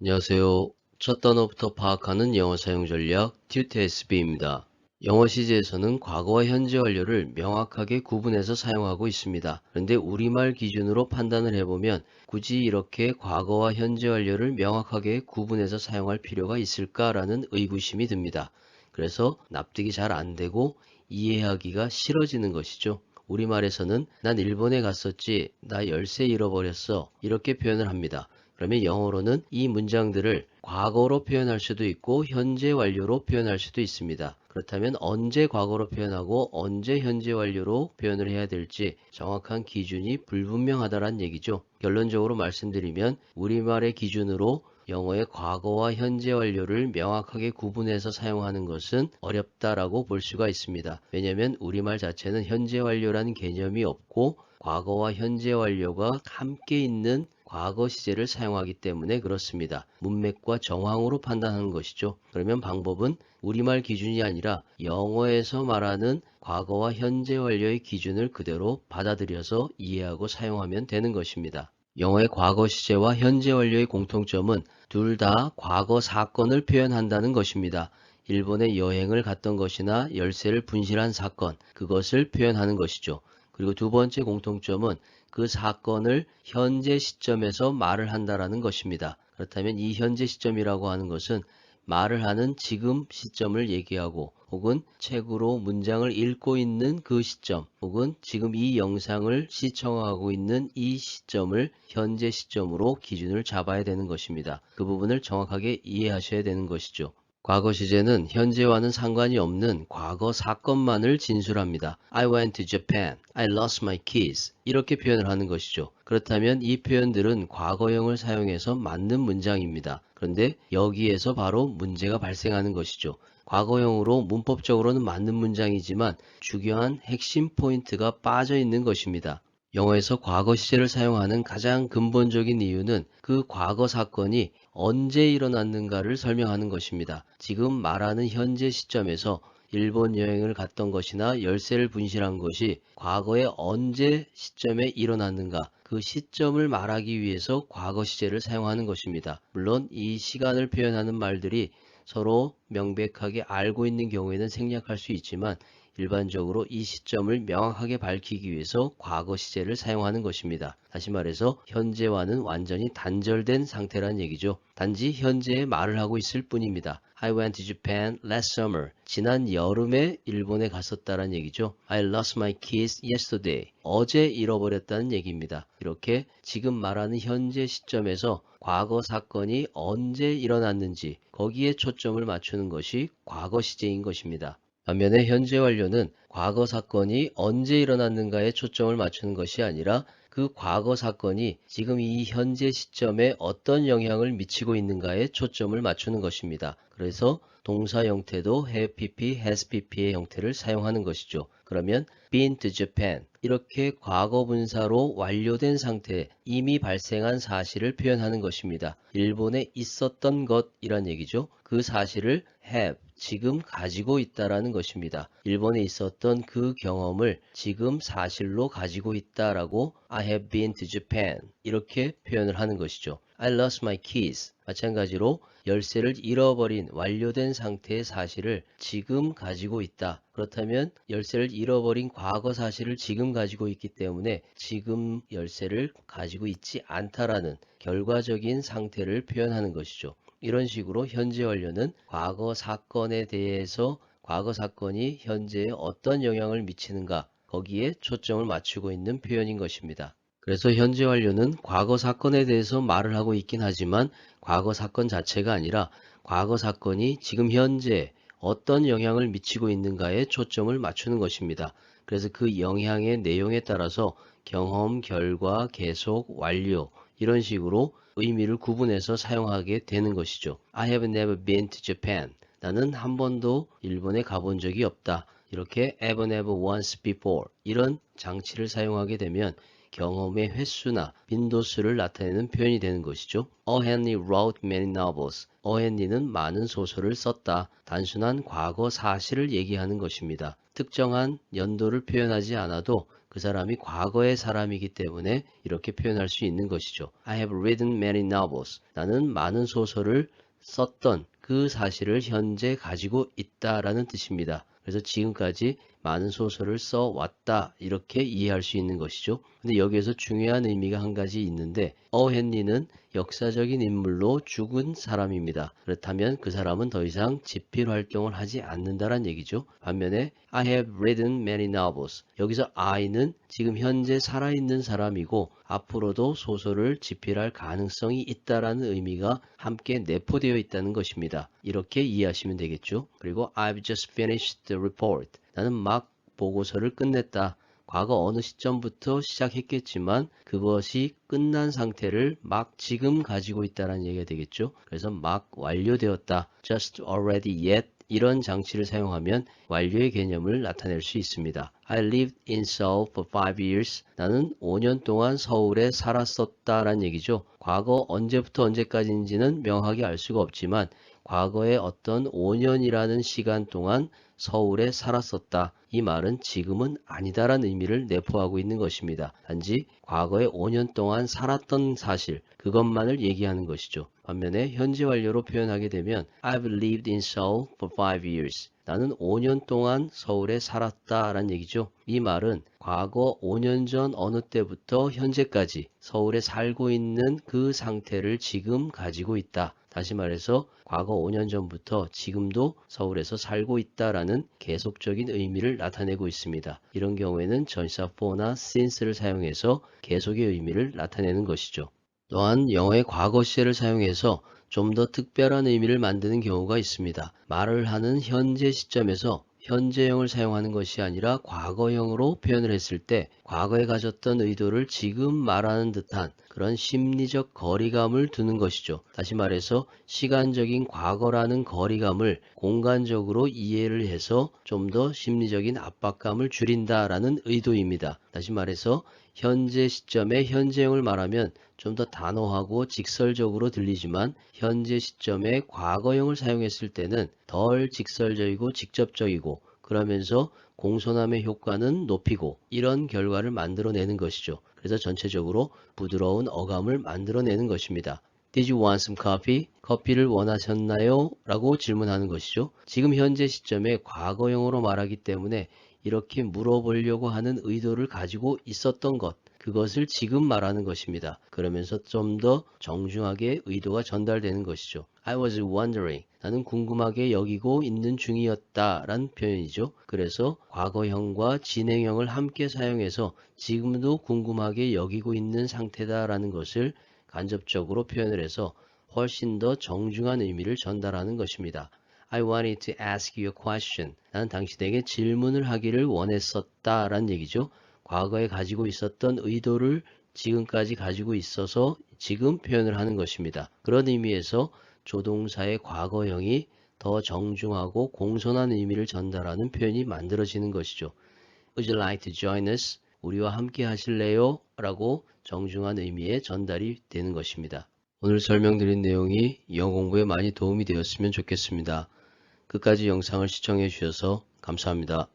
안녕하세요. 첫 단어부터 파악하는 영어 사용 전략 튜트 SB입니다. 영어 시제에서는 과거와 현재 완료를 명확하게 구분해서 사용하고 있습니다. 그런데 우리말 기준으로 판단을 해보면 굳이 이렇게 과거와 현재 완료를 명확하게 구분해서 사용할 필요가 있을까라는 의구심이 듭니다. 그래서 납득이 잘 안 되고 이해하기가 싫어지는 것이죠. 우리말에서는 난 일본에 갔었지, 나 열쇠 잃어버렸어 이렇게 표현을 합니다. 그러면 영어로는 이 문장들을 과거로 표현할 수도 있고 현재 완료로 표현할 수도 있습니다. 그렇다면 언제 과거로 표현하고 언제 현재 완료로 표현을 해야 될지 정확한 기준이 불분명하다는 얘기죠. 결론적으로 말씀드리면 우리말의 기준으로 영어의 과거와 현재 완료를 명확하게 구분해서 사용하는 것은 어렵다라고 볼 수가 있습니다. 왜냐하면 우리말 자체는 현재 완료라는 개념이 없고 과거와 현재 완료가 함께 있는 과거 시제를 사용하기 때문에 그렇습니다. 문맥과 정황으로 판단하는 것이죠. 그러면 방법은 우리말 기준이 아니라 영어에서 말하는 과거와 현재 완료의 기준을 그대로 받아들여서 이해하고 사용하면 되는 것입니다. 영어의 과거 시제와 현재 완료의 공통점은 둘 다 과거 사건을 표현한다는 것입니다. 일본에 여행을 갔던 것이나 열쇠를 분실한 사건, 그것을 표현하는 것이죠. 그리고 두 번째 공통점은 그 사건을 현재 시점에서 말을 한다라는 것입니다. 그렇다면 이 현재 시점이라고 하는 것은 말을 하는 지금 시점을 얘기하고 혹은 책으로 문장을 읽고 있는 그 시점 혹은 지금 이 영상을 시청하고 있는 이 시점을 현재 시점으로 기준을 잡아야 되는 것입니다. 그 부분을 정확하게 이해하셔야 되는 것이죠. 과거 시제는 현재와는 상관이 없는 과거 사건만을 진술합니다. I went to Japan. I lost my keys. 이렇게 표현을 하는 것이죠. 그렇다면 이 표현들은 과거형을 사용해서 맞는 문장입니다. 그런데 여기에서 바로 문제가 발생하는 것이죠. 과거형으로 문법적으로는 맞는 문장이지만 중요한 핵심 포인트가 빠져 있는 것입니다. 영어에서 과거 시제를 사용하는 가장 근본적인 이유는 그 과거 사건이 언제 일어났는가를 설명하는 것입니다. 지금 말하는 현재 시점에서 일본 여행을 갔던 것이나 열쇠를 분실한 것이 과거에 언제 시점에 일어났는가 그 시점을 말하기 위해서 과거 시제를 사용하는 것입니다. 물론 이 시간을 표현하는 말들이 서로 명백하게 알고 있는 경우에는 생략할 수 있지만 일반적으로 이 시점을 명확하게 밝히기 위해서 과거 시제를 사용하는 것입니다. 다시 말해서 현재와는 완전히 단절된 상태란 얘기죠. 단지 현재의 말을 하고 있을 뿐입니다. I went to Japan last summer. 지난 여름에 일본에 갔었다란 얘기죠. I lost my keys yesterday. 어제 잃어버렸다는 얘기입니다. 이렇게 지금 말하는 현재 시점에서 과거 사건이 언제 일어났는지 거기에 초점을 맞추는 것이 과거 시제인 것입니다. 반면에 현재 완료는 과거 사건이 언제 일어났는가에 초점을 맞추는 것이 아니라 그 과거 사건이 지금 이 현재 시점에 어떤 영향을 미치고 있는가에 초점을 맞추는 것입니다. 그래서 동사 형태도 have pp, has pp의 형태를 사용하는 것이죠. 그러면 been to Japan 이렇게 과거 분사로 완료된 상태 이미 발생한 사실을 표현하는 것입니다. 일본에 있었던 것이란 얘기죠. 그 사실을 have 지금 가지고 있다라는 것입니다. 일본에 있었던 그 경험을 지금 사실로 가지고 있다라고 I have been to Japan 이렇게 표현을 하는 것이죠. I lost my keys. 마찬가지로 열쇠를 잃어버린 완료된 상태의 사실을 지금 가지고 있다. 그렇다면 열쇠를 잃어버린 과거 사실을 지금 가지고 있기 때문에 지금 열쇠를 가지고 있지 않다라는 결과적인 상태를 표현하는 것이죠. 이런 식으로 현재 완료는 과거 사건에 대해서 과거 사건이 현재에 어떤 영향을 미치는가 거기에 초점을 맞추고 있는 표현인 것입니다. 그래서 현재 완료는 과거 사건에 대해서 말을 하고 있긴 하지만 과거 사건 자체가 아니라 과거 사건이 지금 현재 어떤 영향을 미치고 있는가에 초점을 맞추는 것입니다. 그래서 그 영향의 내용에 따라서 경험, 결과, 계속, 완료 이런 식으로 의미를 구분해서 사용하게 되는 것이죠. I have never been to Japan. 나는 한 번도 일본에 가본 적이 없다. 이렇게 ever never once before 이런 장치를 사용하게 되면 경험의 횟수나 빈도수를 나타내는 표현이 되는 것이죠. O. Henry wrote many novels. O. Henry는 많은 소설을 썼다. 단순한 과거 사실을 얘기하는 것입니다. 특정한 연도를 표현하지 않아도 그 사람이 과거의 사람이기 때문에 이렇게 표현할 수 있는 것이죠. I have written many novels. 나는 많은 소설을 썼던 그 사실을 현재 가지고 있다라는 뜻입니다. 그래서 지금까지 많은 소설을 써 왔다 이렇게 이해할 수 있는 것이죠. 근데 여기에서 중요한 의미가 한 가지 있는데 어헨리는 역사적인 인물로 죽은 사람입니다. 그렇다면 그 사람은 더 이상 집필 활동을 하지 않는다란 얘기죠. 반면에 I have written many novels. 여기서 I는 지금 현재 살아있는 사람이고 앞으로도 소설을 집필할 가능성이 있다라는 의미가 함께 내포되어 있다는 것입니다. 이렇게 이해하시면 되겠죠. 그리고 I've just finished the report. 나는 막 보고서를 끝냈다. 과거 어느 시점부터 시작했겠지만 그것이 끝난 상태를 막 지금 가지고 있다는 얘기가 되겠죠. 그래서 막 완료되었다. just already yet 이런 장치를 사용하면 완료의 개념을 나타낼 수 있습니다. I lived in Seoul for five years. 나는 5년 동안 서울에 살았었다란 얘기죠. 과거 언제부터 언제까지인지는 명확히 알 수가 없지만 과거의 어떤 5년이라는 시간 동안 서울에 살았었다. 이 말은 지금은 아니다라는 의미를 내포하고 있는 것입니다. 단지 과거에 5년 동안 살았던 사실, 그것만을 얘기하는 것이죠. 반면에 현재 완료로 표현하게 되면 I've lived in Seoul for five years. 나는 5년 동안 서울에 살았다라는 얘기죠. 이 말은 과거 5년 전 어느 때부터 현재까지 서울에 살고 있는 그 상태를 지금 가지고 있다. 다시 말해서 과거 5년 전부터 지금도 서울에서 살고 있다라는 계속적인 의미를 나타내고 있습니다. 이런 경우에는 전사 for나 since를 사용해서 계속의 의미를 나타내는 것이죠. 또한 영어의 과거 시제를 사용해서 좀 더 특별한 의미를 만드는 경우가 있습니다. 말을 하는 현재 시점에서 현재형을 사용하는 것이 아니라 과거형으로 표현을 했을 때 과거에 가졌던 의도를 지금 말하는 듯한 그런 심리적 거리감을 두는 것이죠. 다시 말해서 시간적인 과거라는 거리감을 공간적으로 이해를 해서 좀 더 심리적인 압박감을 줄인다라는 의도입니다. 다시 말해서 현재 시점에 현재형을 말하면 좀 더 단호하고 직설적으로 들리지만 현재 시점에 과거형을 사용했을 때는 덜 직설적이고 직접적이고 그러면서 공손함의 효과는 높이고 이런 결과를 만들어내는 것이죠. 그래서 전체적으로 부드러운 어감을 만들어내는 것입니다. Did you want some coffee? 커피를 원하셨나요? 라고 질문하는 것이죠. 지금 현재 시점에 과거형으로 말하기 때문에 이렇게 물어보려고 하는 의도를 가지고 있었던 것, 그것을 지금 말하는 것입니다. 그러면서 좀 더 정중하게 의도가 전달되는 것이죠. I was wondering. 나는 궁금하게 여기고 있는 중이었다 라는 표현이죠. 그래서 과거형과 진행형을 함께 사용해서 지금도 궁금하게 여기고 있는 상태다 라는 것을 간접적으로 표현을 해서 훨씬 더 정중한 의미를 전달하는 것입니다. I wanted to ask you a question. 나는 당신에게 질문을 하기를 원했었다 라는 얘기죠. 과거에 가지고 있었던 의도를 지금까지 가지고 있어서 지금 표현을 하는 것입니다. 그런 의미에서 조동사의 과거형이 더 정중하고 공손한 의미를 전달하는 표현이 만들어지는 것이죠. Would you like to join us? 우리와 함께 하실래요? 라고 정중한 의미의 전달이 되는 것입니다. 오늘 설명드린 내용이 영어 공부에 많이 도움이 되었으면 좋겠습니다. 끝까지 영상을 시청해 주셔서 감사합니다.